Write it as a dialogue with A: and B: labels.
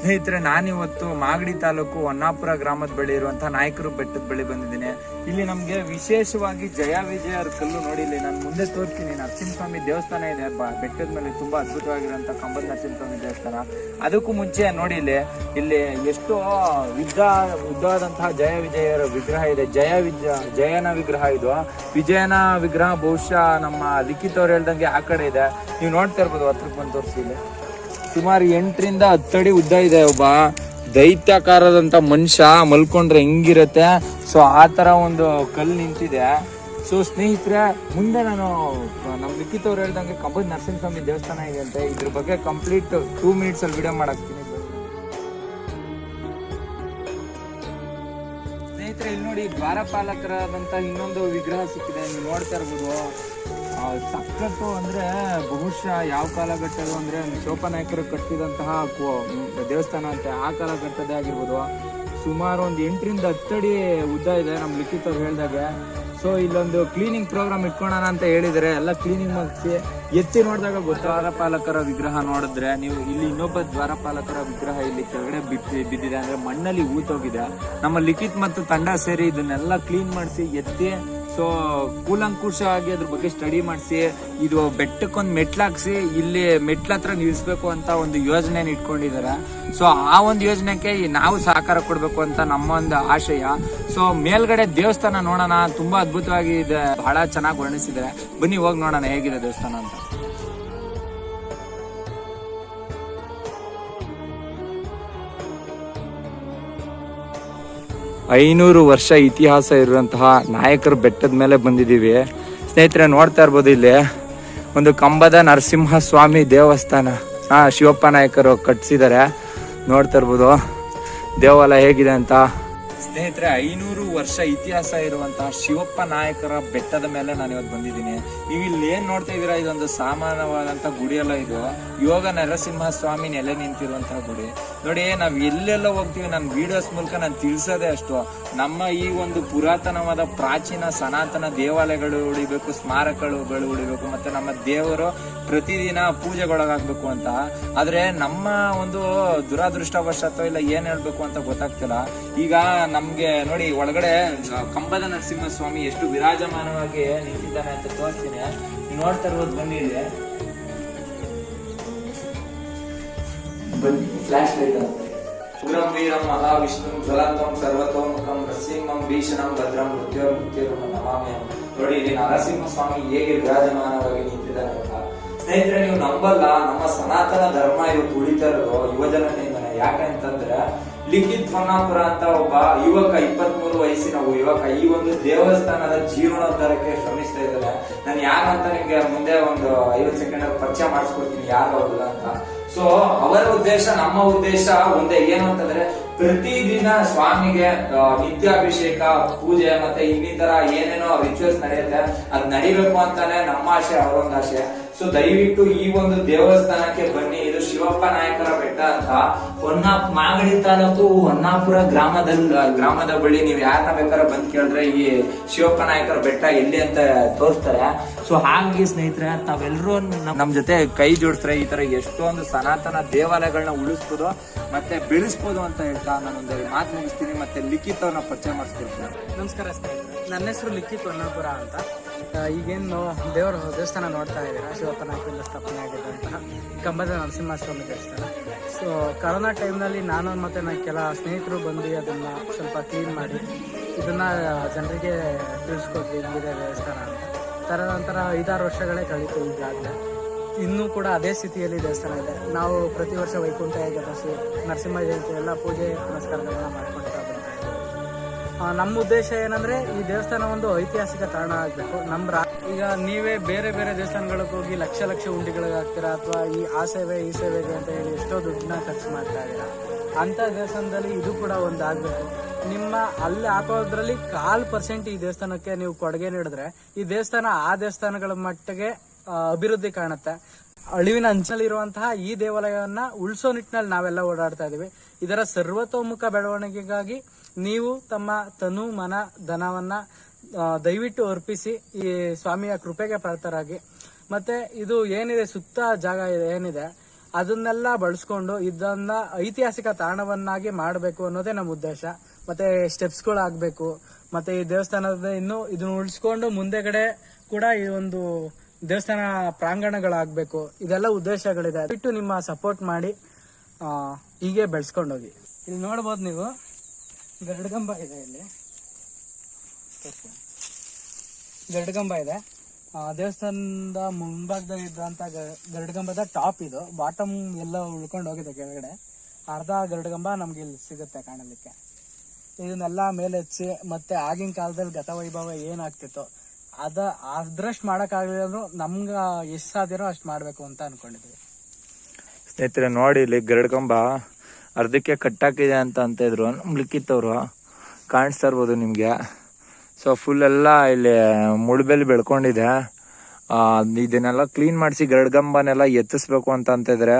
A: ಸ್ನೇಹಿತರೆ, ನಾನಿವತ್ತು ಮಾಗಡಿ ತಾಲೂಕು ಹೊನ್ನಾಪುರ ಗ್ರಾಮದ ಬಳಿ ಇರುವಂತಹ ನಾಯಕರು ಬೆಟ್ಟದ ಬಳಿ ಬಂದಿದ್ದೀನಿ. ಇಲ್ಲಿ ನಮ್ಗೆ ವಿಶೇಷವಾಗಿ ಜಯ ವಿಜಯರ ಕಲ್ಲು ನೋಡಿ ಇಲ್ಲಿ ನಾನು ಮುಂದೆ ತೋರಿಸ್ತೀನಿ ನರಸಿಂಹಸ್ವಾಮಿ ದೇವಸ್ಥಾನ ಇದೆ. ಬೆಟ್ಟದ ಮೇಲೆ ತುಂಬಾ ಅದ್ಭುತವಾಗಿರುವಂಥ ಕಂಬದ ನರಸಿಂಹಸ್ವಾಮಿ ದೇವಸ್ಥಾನ. ಅದಕ್ಕೂ ಮುಂಚೆ ನೋಡಿ ಇಲ್ಲಿ ಇಲ್ಲಿ ಎಷ್ಟು ಉದ್ದ ಉದ್ದವಾದಂತಹ ಜಯ ವಿಜಯರ ವಿಗ್ರಹ ಇದೆ. ಜಯ ವಿಜಯ ಜಯನ ವಿಗ್ರಹ ಇದು. ವಿಜಯನ ವಿಗ್ರಹ ಬಹುಶಃ ನಮ್ಮ ಲಿಖಿತವ್ರು ಹೇಳ್ದಂಗೆ ಆ ಕಡೆ ಇದೆ. ನೀವು ನೋಡ್ತಾ ಇರ್ಬೋದು, ಹತ್ರಕ್ಕೆ ಬಂದು ತೋರಿಸಿ ಇಲ್ಲಿ. ಸುಮಾರು ಎಂಟರಿಂದ ಹತ್ತಡಿ ಉದ್ದ ಇದೆ ಒಬ್ಬ ದೈತ್ಯಾಕಾರದಂತ ಮನುಷ್ಯ, ಮಲ್ಕೊಂಡ್ರೆ ಹೆಂಗಿರುತ್ತೆ? ಸೊ ಆ ಥರ ಒಂದು ಕಲ್ಲು ನಿಂತಿದೆ. ಸೊ ಸ್ನೇಹಿತರೆ, ಮುಂದೆ ನಾನು ನಮ್ಮ ಲಿಖಿತವ್ರು ಹೇಳ್ದಂಗೆ ಕಂಬದ ನರಸಿಂಹಸ್ವಾಮಿ ದೇವಸ್ಥಾನ ಇದೆ ಅಂತೆ ಇದ್ರ ಬಗ್ಗೆ ಕಂಪ್ಲೀಟ್ ಟೂ ಮಿನಿಟ್ಸ್ ಅಲ್ಲಿ ವಿಡಿಯೋ ಮಾಡಾಕ್ತೀನಿ. ಸ್ನೇಹಿತರೆ, ಇಲ್ಲಿ ನೋಡಿ ದ್ವಾರಪಾಲಕರಾದಂತ ಇನ್ನೊಂದು ವಿಗ್ರಹ ಸಿಕ್ಕಿದೆ. ನೀವು ನೋಡ್ತಾ ಇರ್ಬೋದು. ಸಖತ್ತು ಅಂದ್ರೆ ಬಹುಶಃ ಯಾವ ಕಾಲಘಟ್ಟದ್ದು ಅಂದ್ರೆ ಶೋಪನಾಯಕರು ಕಟ್ಟಿದಂತಹ ದೇವಸ್ಥಾನ ಅಂತ ಆ ಕಾಲಘಟ್ಟದೇ ಆಗಿರ್ಬೋದು. ಸುಮಾರು ಒಂದು ಎಂಟರಿಂದ ಹತ್ತಡಿ ಉದ್ದ ಇದೆ ನಮ್ಮ ಲಿಖಿತವ್ರು ಹೇಳ್ದಾಗೆ. ಸೊ ಇಲ್ಲೊಂದು ಕ್ಲೀನಿಂಗ್ ಪ್ರೋಗ್ರಾಮ್ ಇಟ್ಕೊಳ್ಳೋಣ ಅಂತ ಹೇಳಿದರೆ ಎಲ್ಲ ಕ್ಲೀನಿಂಗ್ ಮಾಡಿಸಿ ಎತ್ತಿ ನೋಡಿದಾಗ ಗೊತ್ತು. ದ್ವಾರಪಾಲಕರ ವಿಗ್ರಹ ನೋಡಿದ್ರೆ ನೀವು ಇಲ್ಲಿ ಇನ್ನೊಬ್ಬ ದ್ವಾರಪಾಲಕರ ವಿಗ್ರಹ ಇಲ್ಲಿ ಕೆಳಗಡೆ ಬಿಟ್ಟು, ಬಿದ್ದಿದೆ ಅಂದ್ರೆ ಮಣ್ಣಲ್ಲಿ ಊತೋಗಿದೆ ನಮ್ಮ ಲಿಖಿತ್ ಮತ್ತು ತಂಡ ಸೇರಿ ಇದನ್ನೆಲ್ಲ ಕ್ಲೀನ್ ಮಾಡಿಸಿ ಎತ್ತಿ ಸೊ ಕೂಲಂಕುಷವಾಗಿ ಅದ್ರ ಬಗ್ಗೆ ಸ್ಟಡಿ ಮಾಡಿಸಿ, ಇದು ಬೆಟ್ಟಕ್ಕೊಂದು ಮೆಟ್ಲಾಕ್ಸಿ ಇಲ್ಲಿ ಮೆಟ್ಲ ಹತ್ರ ನಿಲ್ಲಿಸ್ಬೇಕು ಅಂತ ಒಂದು ಯೋಜನೆ ಇಟ್ಕೊಂಡಿದ್ದಾರೆ ಸೊ ಆ ಒಂದು ಯೋಜನೆಗೆ ನಾವು ಸಹಕಾರ ಕೊಡಬೇಕು ಅಂತ ನಮ್ಮ ಒಂದು ಆಶಯ. ಸೊ ಮೇಲ್ಗಡೆ ದೇವಸ್ಥಾನ ನೋಡೋಣ, ತುಂಬಾ ಅದ್ಭುತವಾಗಿ ಇದೆ, ಬಹಳ ಚೆನ್ನಾಗಿ ವರ್ಣಿಸಿದ್ದಾರೆ ಬನ್ನಿ ಹೋಗಿ ನೋಡೋಣ, ಹೇಗಿದೆ ದೇವಸ್ಥಾನ ಅಂತ. ಐನೂರು ವರ್ಷ ಇತಿಹಾಸ ಇರುವಂತಹ ನಾಯಕರ ಬೆಟ್ಟದ ಮೇಲೆ ಬಂದಿದ್ದೀವಿ. ಸ್ನೇಹಿತರೆ, ನೋಡ್ತಾ ಇರ್ಬೋದು ಇಲ್ಲಿ ಒಂದು ಕಂಬದ ನರಸಿಂಹ ಸ್ವಾಮಿ ದೇವಸ್ಥಾನ. ಹಾಂ ಶಿವಪ್ಪ ನಾಯಕರು ಕಟ್ಟಿಸಿದ್ದಾರೆ ನೋಡ್ತಾ ಇರ್ಬೋದು, ದೇವಾಲಯ ಹೇಗಿದೆ ಅಂತ. ಸ್ನೇಹಿತರೆ, ಐನೂರು ವರ್ಷ ಇತಿಹಾಸ ಇರುವಂತಹ ಶಿವಪ್ಪ ನಾಯಕರ ಬೆಟ್ಟದ ಮೇಲೆ ನಾನು ಇವತ್ತು ಬಂದಿದ್ದೀನಿ. ನೀವು ಇಲ್ಲಿ ಏನ್ ನೋಡ್ತಾ ಇದೀರಾ ಇದೊಂದು ಸಾಮಾನ್ಯವಾದಂತ ಗುಡಿ ಎಲ್ಲ ಇದು. ಯೋಗ ನರಸಿಂಹ ಸ್ವಾಮಿ ನೆಲೆ ನಿಂತಿರುವಂತಹ ಗುಡಿ. ನೋಡಿ, ನಾವ್ ಎಲ್ಲೆಲ್ಲ ಹೋಗ್ತೀವಿ. ನನ್ ವಿಡಿಯೋಸ್ ಮೂಲಕ ನಾನು ತಿಳಿಸೋದೇ ಅಷ್ಟು. ನಮ್ಮ ಈ ಒಂದು ಪುರಾತನವಾದ ಪ್ರಾಚೀನ ಸನಾತನ ದೇವಾಲಯಗಳು ಉಳಿಬೇಕು, ಸ್ಮಾರಕಗಳು ಉಳಿಬೇಕು, ಮತ್ತೆ ನಮ್ಮ ದೇವರು ಪ್ರತಿದಿನ ಪೂಜೆಗೊಳಗಾಗ್ಬೇಕು ಅಂತ. ಆದ್ರೆ ನಮ್ಮ ಒಂದು ದುರಾದೃಷ್ಟವಶಾತ್ತೋ ಇಲ್ಲ ಏನು ಹೇಳಬೇಕು ಅಂತ ಗೊತ್ತಾಗ್ತಿಲ್ಲ. ಈಗ ನಮಗೆ ನೋಡಿ ಒಳಗಡೆ ಕಂಬದ ನರಸಿಂಹ ಸ್ವಾಮಿ ಎಷ್ಟು ವಿರಾಜಮಾನವಾಗಿ ನಿಂತಿದ್ದಾನೆ ಅಂತ ತೋರಿಸ್ತೀನಿ. ನೋಡ್ತಾ ಇರೋದು ಬಂದಿದೆ ಮಹಾವಿಷ್ಣು ಜ್ವಲಂತಂ ಸರ್ವತೋಮುಖಂ ನರಸಿಂಹಂ, ಭೀಷಣಂ, ಭದ್ರಂ ಮೃತ್ಯೋ ಮೃತ್ಯುರಂ ನಮಾಮ್ಯಂ ನೋಡಿ ಇಲ್ಲಿ ನರಸಿಂಹ ಸ್ವಾಮಿ ಹೇಗೆ ವಿರಾಜಮಾನವಾಗಿ ನಿಂತಿದ್ದಾನೆ. ಅಂತ ಸ್ನೇಹಿತರೆ, ನೀವು ನಂಬಲ್ಲ, ನಮ್ಮ ಸನಾತನ ಧರ್ಮ ಇವತ್ತು ಉಳಿತಾ ಇರೋದು ಯುವಜನತೆಯಿಂದನೇ. ಯಾಕೆ ಅಂತಂದ್ರೆ, ಲಿಖಿತ್ ಹೊನ್ನಾಪುರ ಅಂತ ಒಬ್ಬ ಯುವಕ ಇಪ್ಪತ್ತ್ ಮೂರು ವಯಸ್ಸಿನ ಯುವಕ ಈ ಒಂದು ದೇವಸ್ಥಾನದ ಜೀರ್ಣೋದ್ಧಾರಕ್ಕೆ ಶ್ರಮಿಸ್ತಾ ಇದ್ದಾರೆ ನಾನು ಯಾರಂತ ನಿಮ್ಗೆ ಮುಂದೆ ಒಂದು ಐವತ್ತು ಸೆಕೆಂಡ್ ಪರಿಚಯ ಮಾಡಿಸ್ಕೊಡ್ತೀನಿ, ಯಾರು ಅವ್ರಲ್ಲ ಅಂತ. ಸೊ ಅವರ ಉದ್ದೇಶ, ನಮ್ಮ ಉದ್ದೇಶ ಒಂದೇ. ಏನು ಅಂತಂದ್ರೆ ಪ್ರತಿದಿನ ಸ್ವಾಮಿಗೆ ನಿತ್ಯ ನಿತ್ಯಾಭಿಷೇಕ, ಪೂಜೆ ಮತ್ತೆ ಇನ್ನಿತರ ಏನೇನೋ ರಿಚುವಲ್ಸ್ ನಡೆಯುತ್ತೆ, ಅದ್ ನಡಿಬೇಕು ಅಂತಾನೆ ನಮ್ಮ ಆಶೆ ಅವರೊಂದು ಆಶೆ ಸೊ ದಯವಿಟ್ಟು ಈ ಒಂದು ದೇವಸ್ಥಾನಕ್ಕೆ ಬನ್ನಿ. ಇದು ಶಿವಪ್ಪ ನಾಯಕರ ಬೆಟ್ಟ ಅಂತ. ಹೊನ್ನಾ ಮಾಗಡಿ ತಾಲೂಕು ಹೊನ್ನಾಪುರ ಗ್ರಾಮದಲ್ಲಿ ಗ್ರಾಮದ ಬಳಿ ನೀವು ಯಾರನ್ನ ಬೇಕಾದ್ರೆ ಬಂದ್ ಕೇಳಿದ್ರೆ ಈ ಶಿವಪ್ಪ ನಾಯಕರ ಬೆಟ್ಟ ಎಲ್ಲಿ ಅಂತ ತೋರಿಸ್ತಾರೆ. ಸೊ ಹಾಗಾಗಿ ಸ್ನೇಹಿತರೆ ತಾವೆಲ್ಲರೂ ನಮ್ ಜೊತೆ ಕೈ ಜೋಡಿಸ್ರೆ ಈ ತರ ಎಷ್ಟೊಂದು ಸನಾತನ ದೇವಾಲಯಗಳನ್ನ ಉಳಿಸ್ಬೋದು. ಮತ್ತೆ ಬೆಳೆಸ್ಬೋದು ಅಂತ ಹೇಳ್ತಾ ನಾನೊಂದು ಮಾತು ಮುಗಿಸ್ತೀನಿ. ಮತ್ತೆ ಲಿಖಿತ್ ಅವ್ರನ್ನ ಪರಿಚಯ ಮಾಡಿಸ್ತಿರ್ತೀನಿ
B: ನಮಸ್ಕಾರ ಸ್ನೇಹಿತರೆ. ನನ್ನ ಹೆಸರು ಲಿಖಿತ್ ಹೊನ್ನಾಪುರ ಅಂತ. ಈಗೇನು ದೇವರ ದೇವಸ್ಥಾನ ನೋಡ್ತಾ ಇದ್ದೀರಾ? ಶಿವಪ್ಪ ನಾಯಕರಿಂದ ಸ್ಥಾಪನೆ ಅಂತ. ಕಂಬದ ನರಸಿಂಹಸ್ವಾಮಿ ದೇವಸ್ಥಾನ. ಸೊ ಕರೋನಾ ಟೈಮ್ನಲ್ಲಿ ನಾನು ಮತ್ತು ನನ್ನ ಕೆಲ ಸ್ನೇಹಿತರು ಬಂದು ಅದನ್ನು ಸ್ವಲ್ಪ ಕ್ಲೀನ್ ಮಾಡಿ, ಇದನ್ನು ಜನರಿಗೆ ತಿಳಿಸ್ಕೊಡ್ತೀವಿ ಇಲ್ಲಿದೆ ದೇವಸ್ಥಾನ ಅಂತ. ತರ ನಂತರ ಐದಾರು ವರ್ಷಗಳೇ ಕಳೀತು ಈಗಾಗಲೇ ಇನ್ನೂ ಕೂಡ ಅದೇ ಸ್ಥಿತಿಯಲ್ಲಿ ದೇವಸ್ಥಾನ ಇದೆ. ನಾವು ಪ್ರತಿ ವರ್ಷ ವೈಕುಂಠ ಏಕಾದಶಿ ನರಸಿಂಹ ಜಯಂತಿ ಎಲ್ಲ ಪೂಜೆ ಪುನಸ್ಕಾರಗಳನ್ನ ಮಾಡ್ಕೊಳ್ತಾ ಬರ್ತಾ ನಮ್ಮ ಉದ್ದೇಶ ಏನಂದ್ರೆ ಈ ದೇವಸ್ಥಾನ ಒಂದು ಐತಿಹಾಸಿಕ ತಾಣ ಆಗಬೇಕು. ನಮ್ಮ ಈಗ ನೀವೇ ಬೇರೆ ಬೇರೆ ದೇವಸ್ಥಾನಗಳಿಗೆ ಹೋಗಿ ಲಕ್ಷ ಲಕ್ಷ ಉಂಡಿಗಳಿಗೆ ಹಾಕ್ತೀರಾ? ಅಥವಾ ಈ ಆ ಸೇವೆ, ಈ ಸೇವೆಗೆ ಅಂತ ಹೇಳಿ ಎಷ್ಟೋ ದುಡ್ಡನ್ನ ಖರ್ಚು ಮಾಡ್ತಾ ಇದ್ದೀರಾ? ಅಂತ ದೇವಸ್ಥಾನದಲ್ಲಿ ಇದು ಕೂಡ ಒಂದು ಆಗಬೇಕು. ನಿಮ್ಮ ಅಲ್ಲಿ ಹಾಕೋದ್ರಲ್ಲಿ ಕಾಲ್ ಪರ್ಸೆಂಟ್ ಈ ದೇವಸ್ಥಾನಕ್ಕೆ ನೀವು ಕೊಡುಗೆ ನೀಡಿದ್ರೆ ಈ ದೇವಸ್ಥಾನ ಆ ದೇವಸ್ಥಾನಗಳ ಮಟ್ಟಿಗೆ ಅಭಿವೃದ್ಧಿ ಕಾಣುತ್ತೆ. ಅಳಿವಿನ ಅಂಚಲ್ಲಿರುವಂತಹ ಈ ದೇವಾಲಯವನ್ನ ಉಳಿಸೋ ನಿಟ್ಟಿನಲ್ಲಿ ನಾವೆಲ್ಲ ಓಡಾಡ್ತಾ ಇದೀವಿ ಇದರ ಸರ್ವತೋಮುಖ ಬೆಳವಣಿಗೆಗಾಗಿ ನೀವು ತಮ್ಮ ತನು, ಮನ, ಧನವನ್ನ ದಯವಿಟ್ಟು ಅರ್ಪಿಸಿ ಈ ಸ್ವಾಮಿಯ ಕೃಪೆಗೆ ಪಾತ್ರರಾಗಿ. ಮತ್ತೆ ಇದು ಏನಿದೆ, ಸುತ್ತ ಜಾಗ ಇದೆ, ಏನಿದೆ, ಅದನ್ನೆಲ್ಲ ಬಳಸ್ಕೊಂಡು ಇದನ್ನ ಐತಿಹಾಸಿಕ ತಾಣವನ್ನಾಗಿ ಮಾಡಬೇಕು ಅನ್ನೋದೇ ನಮ್ಮ ಉದ್ದೇಶ. ಮತ್ತೆ ಸ್ಟೆಪ್ಸ್ಗಳು ಆಗಬೇಕು ಮತ್ತೆ ಈ ದೇವಸ್ಥಾನದ ಇನ್ನು ಇದನ್ನ ಉಳಿಸ್ಕೊಂಡು ಮುಂದೆಗಡೆ ಕೂಡ ಈ ಒಂದು ದೇವಸ್ಥಾನ ಪ್ರಾಂಗಣಗಳಾಗಬೇಕು, ಇದೆಲ್ಲ ಉದ್ದೇಶಗಳಿದೆ. ಬಿಟ್ಟು ನಿಮ್ಮ ಸಪೋರ್ಟ್ ಮಾಡಿ ಹೀಗೆ ಬೆಳೆಸ್ಕೊಂಡು ಹೋಗಿ ಇಲ್ಲಿ ನೋಡ್ಬೋದು ನೀವು ಗರುಡಗಂಬ ಇದೆ ಇಲ್ಲಿ. ಗರುಡಗಂಬ ಇದೆ. ದೇವಸ್ಥಾನದ ಮುಂಭಾಗದಲ್ಲಿ ಇದ್ದಂಥ ಗರುಡಗಂಬದ ಟಾಪ್ ಇದು. ಬಾಟಮ್ ಎಲ್ಲ ಉಳ್ಕೊಂಡು ಹೋಗಿದೆ ಕೆಳಗಡೆ. ಅರ್ಧ ಗರುಡಗಂಬ ನಮ್ಗೆ ಇಲ್ಲಿ ಸಿಗುತ್ತೆ ಕಾಣಲಿಕ್ಕೆ. ಇದನ್ನೆಲ್ಲ ಮೇಲೆ ಹಚ್ಚಿ ಮತ್ತೆ ಆಗಿನ ಕಾಲದಲ್ಲಿ ಗತವೈಭವ ಏನಾಗ್ತಿತ್ತು ಅದ, ಅದ್ರಷ್ಟು ಮಾಡೋಕ್ಕಾಗಲಿಲ್ಲ ಅಂದ್ರೂ ನಮ್ಗೆ ಎಷ್ಟು ಸಾಧ್ಯನೋ ಅಷ್ಟು ಮಾಡಬೇಕು ಅಂತ ಅನ್ಕೊಂಡಿದ್ವಿ.
A: ಸ್ನೇಹಿತರೆ, ನೋಡಿ ಇಲ್ಲಿ ಗರುಡ್ಕಂಬ ಅರ್ಧಕ್ಕೆ ಕಟ್ಟಾಕಿದೆ ಅಂತ ಅಂತ ಇದ್ರು ನಮ್ ಲಿಕ್ಕಿತ್ತವ್ರು ಕಾಣಿಸ್ತಾ ಇರ್ಬೋದು ನಿಮ್ಗೆ. ಸೊ ಫುಲ್ ಎಲ್ಲ ಇಲ್ಲಿ ಮುಳ್ಬೆಲ್ ಬೆಳ್ಕೊಂಡಿದೆ. ಇದನ್ನೆಲ್ಲ ಕ್ಲೀನ್ ಮಾಡಿಸಿ ಗರಡ್ಗಂಬನೆಲ್ಲ ಎತ್ತಿಸ್ಬೇಕು ಅಂತ ಅಂತಿದ್ರೆ